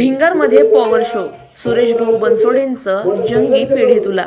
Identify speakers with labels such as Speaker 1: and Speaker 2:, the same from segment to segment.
Speaker 1: भिंगारमध्ये power show Suresh भाऊ बनसोडेंचं जंगी पेढे तुला.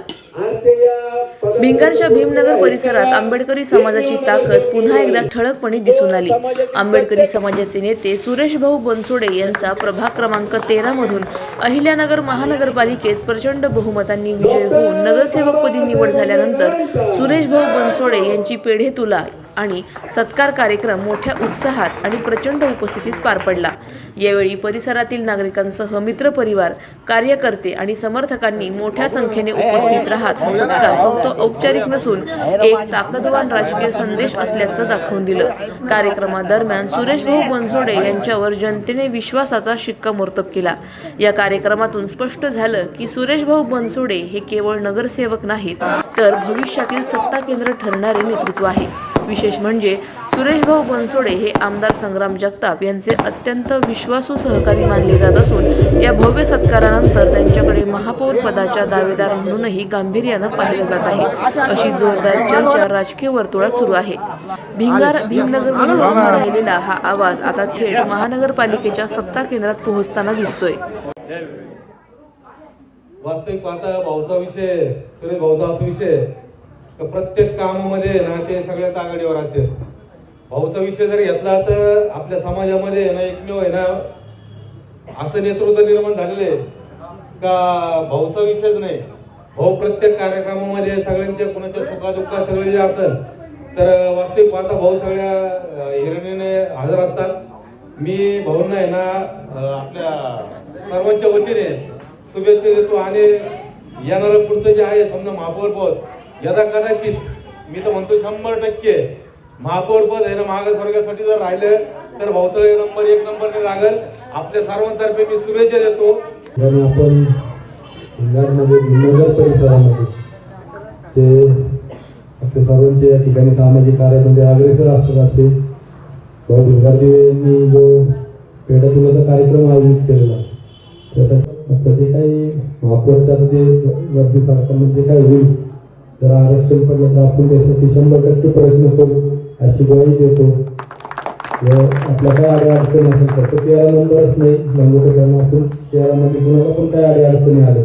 Speaker 1: भिंगारच्या भीमनगर परिसरात आंबेडकरी समाजाची ताकद पुन्हा एकदा ठळकपणे दिसून आली. आंबेडकरी समाजाचे नेते सुरेश भाऊ बनसोडे यांचा प्रभाग क्रमांक तेरा मधून अहिल्यानगर महानगरपालिकेत प्रचंड बहुमतांनी विजय होऊन नगरसेवकपदी निवड झाल्यानंतर सुरेश भाऊ बनसोडे यांची पेढे तुला. आणि सत्कार कार्यक्रम मोठ्या उत्साहात आणि प्रचंड उपस्थितीत पार पडला. यावेळी परिसरातील नागरिकांसह मित्रपरिवार कार्यकर्ते आणि समर्थकांनी मोठ्या संख्येने उपस्थित राहत हा सत्कार फक्त औपचारिक नसून एक ताकदवान राजकीय संदेश असल्याचं दाखवून दिलं. कार्यक्रमादरम्यान सुरेश भाऊ बनसोडे यांच्यावर जनतेने विश्वासाचा शिक्कामोर्तब केला. या कार्यक्रमातून स्पष्ट झालं की सुरेश भाऊ बनसोडे हे केवळ नगरसेवक नाहीत तर भविष्यातील सत्ता केंद्र ठरणारे नेतृत्व आहे. विशेष म्हणजे सुरेश भाऊ बनसोडे हे आमदार संग्राम जगताप यांचे अत्यंत विश्वासू सहकारी मानले जात असून या भव्य सत्कारानंतर त्यांच्याकडे महापौर पदाच्या दावेदार म्हणूनही गांभीर्यानं पाहिलं जात आहे. अशी जोरदार चर्चा राजकीय वर्तुळात सुरू आहे. भिंगार भीमनगरमधून उभा राहिलेला हा आवाज आता थेट महानगरपालिकेच्या सत्ता केंद्रात पोहोचताना दिसतोय.
Speaker 2: वास्तविक पाहता भाऊचा विषय सुरेश भाऊचा विषय. तर प्रत्येक कामामध्ये ना ते सगळ्यात आघाडीवर असते भाऊचा विषय जर घेतला तर आपल्या समाजामध्ये आहे ना एकमेव आहे ना असं नेतृत्व निर्माण झालेलं आहे. का भाऊचा विषयच नाही. भाऊ प्रत्येक कार्यक्रमामध्ये सगळ्यांच्या कुणाच्या सुखादुखा सगळे जे असेल तर वास्तविक पाहता भाऊ सगळ्या हिरणीने हजर असतात. मी भाऊंना आहे ना आपल्या सर्वांच्या वतीने शुभेच्छा देतो आणि येणारं पुढचं जे आहे समजा महापौर पद यदा कदाचित मी तर म्हणतो शंभर टक्के महापौरपद आहे ना मागासवर्गासाठी जर राहिलं तर भाऊचं नंबर एक नंबरने लागल. आपल्या सर्वांतर्फे मी शुभेच्छा देतो.
Speaker 3: आपण परिसरामध्ये ते आपल्या सर्वांचे या ठिकाणी सामाजिक कार्यामध्ये अग्रेसर असतात असे. भाऊ भिंगारदेव यांनी जो पेढा कार्यक्रम आयोजित केलेला त्यासाठी आता जे काही वापरतात जे वरती सरकारमध्ये जे काही होईल जर आरक्षण पडलं तर आपण त्यासाठी शंभर टक्के प्रयत्न करू अशी ग्वाही देतो. व आपल्या काय आडे अडचणी असेल फक्त तेरा नंबरच नाही नंबरकरणातून तेरामध्ये कुणाला पण काय आडे अडचणी आले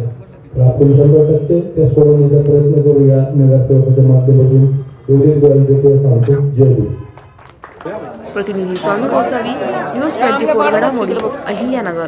Speaker 3: तर आपण शंभर टक्के त्या सोडवण्याचा प्रयत्न करूया. नगरसेवकाच्या माध्यमातून एवढीच ग्वाही देतो सांगतो. जय
Speaker 1: प्रतिनिधी Swami Gosavi news twenty four घडामोडी अहिल्यानगर.